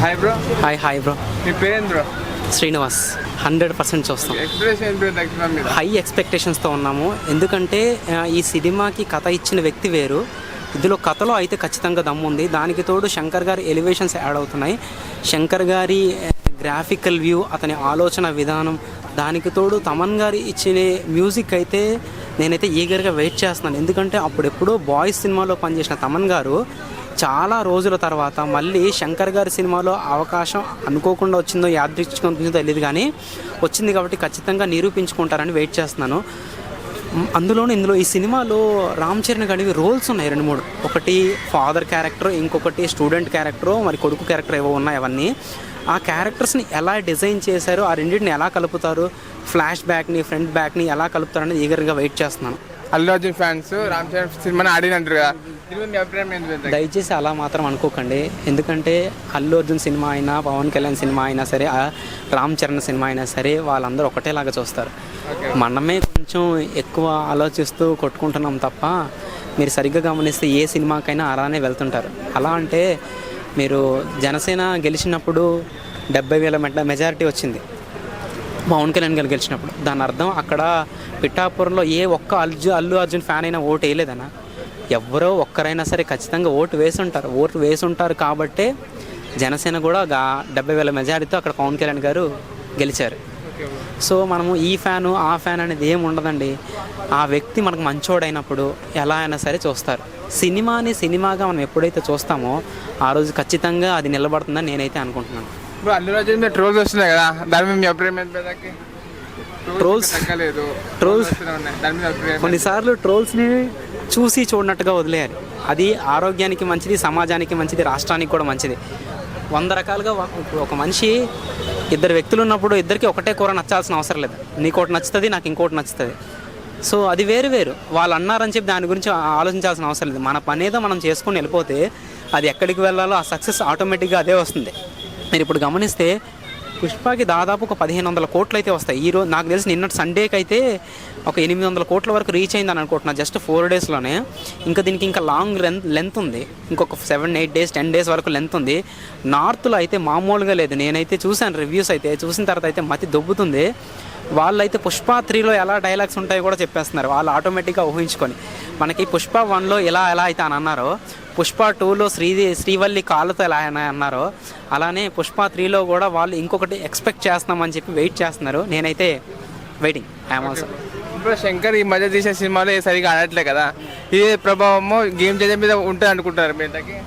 Hi bro hi hi bro మీ పేరేంటి bro Srinivas. Hundred percent చూస్తాం. High ఎక్స్పెక్టేషన్స్తో ఉన్నాము. ఎందుకంటే ఈ సినిమాకి కథ ఇచ్చిన వ్యక్తి వేరు. ఇందులో కథలో అయితే ఖచ్చితంగా దమ్ము ఉంది. దానికి తోడు శంకర్ గారి ఎలివేషన్స్ యాడ్ అవుతున్నాయి. శంకర్ గారి గ్రాఫికల్ వ్యూ అతని ఆలోచన విధానం దానికి తోడు తమన్ గారి ఇచ్చిన మ్యూజిక్ అయితే నేనైతే ఈగర్గా వెయిట్ చేస్తున్నాను. ఎందుకంటే అప్పుడెప్పుడో బాయ్స్ సినిమాలో పనిచేసిన తమన్ గారు చాలా రోజుల తర్వాత మళ్ళీ శంకర్ గారి సినిమాలో అవకాశం అనుకోకుండా వచ్చిందో యాదృచ్ఛికంగా వచ్చిందో తెలియదు కానీ వచ్చింది కాబట్టి ఖచ్చితంగా నిరూపించుకుంటారని వెయిట్ చేస్తున్నాను. అందులోనే అందులోనూ ఇందులో ఈ సినిమాలో రామ్ చరణ్ గారికి రోల్స్ ఉన్నాయి రెండు మూడు. ఒకటి ఫాదర్ క్యారెక్టర్ ఇంకొకటి స్టూడెంట్ క్యారెక్టర్ మరి కొడుకు క్యారెక్టర్ ఏవో ఉన్నాయి అవన్నీ. ఆ క్యారెక్టర్స్ని ఎలా డిజైన్ చేశారు ఆ రెండింటిని ఎలా కలుపుతారు ఫ్లాష్ బ్యాక్ని ఫ్రంట్ బ్యాక్ని ఎలా కలుపుతారు అనేది ఈగర్గా వెయిట్ చేస్తున్నాను. అల్లు అర్జున్ ఫ్యాన్స్ రామ్ చరణ్ సినిమాని ఆడినంటారు కదా. దయచేసి అలా మాత్రం అనుకోకండి. ఎందుకంటే అల్లు అర్జున్ సినిమా అయినా పవన్ కళ్యాణ్ సినిమా అయినా సరే రామ్ చరణ్ సినిమా అయినా సరే వాళ్ళందరూ ఒకటేలాగా చూస్తారు. మనమే కొంచెం ఎక్కువ ఆలోచిస్తూ కొట్టుకుంటున్నాం తప్ప మీరు సరిగ్గా గమనిస్తే ఏ సినిమాకైనా అలానే వెళ్తుంటారు. అలా అంటే మీరు జనసేన గెలిచినప్పుడు డెబ్బై వేల మెట మెజారిటీ వచ్చింది. పవన్ కళ్యాణ్ గారు గెలిచినప్పుడు. దాని అర్థం అక్కడ పిఠాపురంలో ఏ ఒక్క అల్జు అల్లు అర్జున్ ఫ్యాన్ అయినా ఓటు వేయలేదనా ఎవరో ఒక్కరైనా సరే ఖచ్చితంగా ఓటు వేసి ఉంటారు ఓటు వేసి ఉంటారు కాబట్టే జనసేన కూడా డెబ్బై వేల మెజారిటీతో అక్కడ పవన్ కళ్యాణ్ గారు గెలిచారు. సో మనము ఈ ఫ్యాను ఆ ఫ్యాన్ అనేది ఏం ఉండదండి. ఆ వ్యక్తి మనకు మంచోడైనప్పుడు ఎలా అయినా సరే చూస్తారు. సినిమాని సినిమాగా మనం ఎప్పుడైతే చూస్తామో ఆ రోజు ఖచ్చితంగా అది నిలబడుతుందని నేనైతే అనుకుంటున్నాను. ఇప్పుడు అల్లు అర్జున్ మీద ట్రోల్స్ వస్తున్నాయి కదా. దాని మీద మీ అభిప్రాయం అభిప్రాయం ఏంటి? కొన్నిసార్లు ట్రోల్స్ని చూసి చూడనట్టుగా వదిలేయాలి. అది ఆరోగ్యానికి మంచిది సమాజానికి మంచిది రాష్ట్రానికి కూడా మంచిది. వంద రకాలుగా ఒక మనిషి ఇద్దరు వ్యక్తులు ఉన్నప్పుడు ఇద్దరికి ఒకటే కూర నచ్చాల్సిన అవసరం లేదు. నీకోటి నచ్చుతుంది నాకు ఇంకోటి నచ్చుతుంది. సో అది వేరు వేరు. వాళ్ళు అన్నారని చెప్పి దాని గురించి ఆలోచించాల్సిన అవసరం లేదు. మన పని ఏదో మనం చేసుకొని వెళ్ళిపోతే అది ఎక్కడికి వెళ్ళాలో ఆ సక్సెస్ ఆటోమేటిక్గా అదే వస్తుంది. మీరు ఇప్పుడు గమనిస్తే పుష్పకి దాదాపు ఒక పదిహేను వందల కోట్లు అయితే వస్తాయి ఈరోజు నాకు తెలిసి నిన్నటి సండేకి అయితే ఒక ఎనిమిది వందల కోట్ల వరకు రీచ్ అయిందని అనుకుంటున్నా జస్ట్ ఫోర్ డేస్లోనే. ఇంకా దీనికి ఇంకా లాంగ్ లెంత్ లెంత్ ఉంది. ఇంకొక seven eight days ten days వరకు లెంత్ ఉంది. నార్త్లో అయితే మామూలుగా లేదు. నేనైతే చూశాను రివ్యూస్ అయితే చూసిన తర్వాత అయితే మతి దొబ్బుతుంది. వాళ్ళైతే పుష్ప త్రీలో ఎలా డైలాగ్స్ ఉంటాయో కూడా చెప్పేస్తున్నారు. వాళ్ళు ఆటోమేటిక్గా ఊహించుకొని. మనకి పుష్ప వన్లో ఎలా ఎలా అయితే అని అన్నారో పుష్ప టూలో శ్రీది శ్రీవల్లి కాళ్ళతో ఎలా అని అన్నారో అలానే పుష్ప త్రీలో కూడా వాళ్ళు ఇంకొకటి ఎక్స్పెక్ట్ చేస్తున్నామని చెప్పి వెయిట్ చేస్తున్నారు. నేనైతే వెయిటింగ్ ఐఎమ్ ఆల్సో ఇప్పుడు శంకర్ ఈ మధ్య తీసిన సినిమాలో ఏ సరిగా ఆడట్లే కదా. ఇదే ప్రభావము గేమ్ చేంజర్ మీద ఉంటుంది అనుకుంటారు మీరు దానికి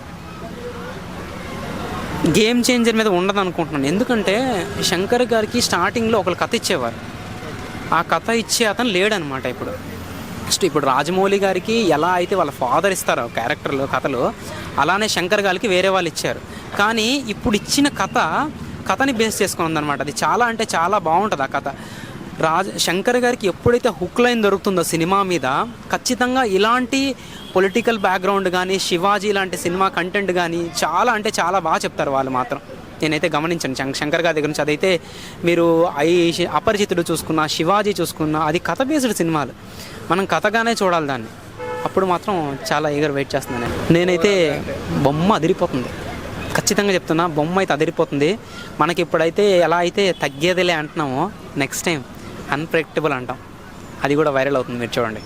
గేమ్ చేంజర్ మీద ఉండదు అనుకుంటున్నాను. ఎందుకంటే శంకర్ గారికి స్టార్టింగ్లో ఒకరు కథ ఇచ్చేవారు. ఆ కథ ఇచ్చే అతను లేడనమాట ఇప్పుడు. నెక్స్ట్ ఇప్పుడు రాజమౌళి గారికి ఎలా అయితే వాళ్ళ ఫాదర్ ఇస్తారో క్యారెక్టర్లు కథలు అలానే శంకర్ గారికి వేరే వాళ్ళు ఇచ్చారు. కానీ ఇప్పుడు ఇచ్చిన కథ కథని బేస్ చేసుకుని ఉందన్నమాట అది చాలా అంటే చాలా బాగుంటుంది ఆ కథ. రాజ్ శంకర్ గారికి ఎప్పుడైతే హుక్ లైన్ దొరుకుతుందో సినిమా మీద ఖచ్చితంగా ఇలాంటి పొలిటికల్ బ్యాక్గ్రౌండ్ కానీ శివాజీ లాంటి సినిమా కంటెంట్ కానీ చాలా అంటే చాలా బాగా చెప్తారు వాళ్ళు మాత్రం. నేనైతే గమనించాను. శం- శంకర్ గారి దగ్గర నుంచి అదైతే మీరు ఐ అపరిచితుడు చూసుకున్నా శివాజీ చూసుకున్నా అది కథ బేస్డ్ సినిమాలు. మనం కథగానే చూడాలి దాన్ని. అప్పుడు మాత్రం చాలా ఈగర్ వెయిట్ చేస్తున్నాను నేను. నేనైతే బొమ్మ అదిరిపోతుంది. ఖచ్చితంగా చెప్తున్నా బొమ్మ అయితే అదిరిపోతుంది. మనకి ఇప్పుడైతే ఎలా అయితే తగ్గేదిలే అంటున్నామో నెక్స్ట్ టైం అన్ప్రెడిక్టబుల్ అంటాం. అది కూడా వైరల్ అవుతుంది మీరు చూడండి.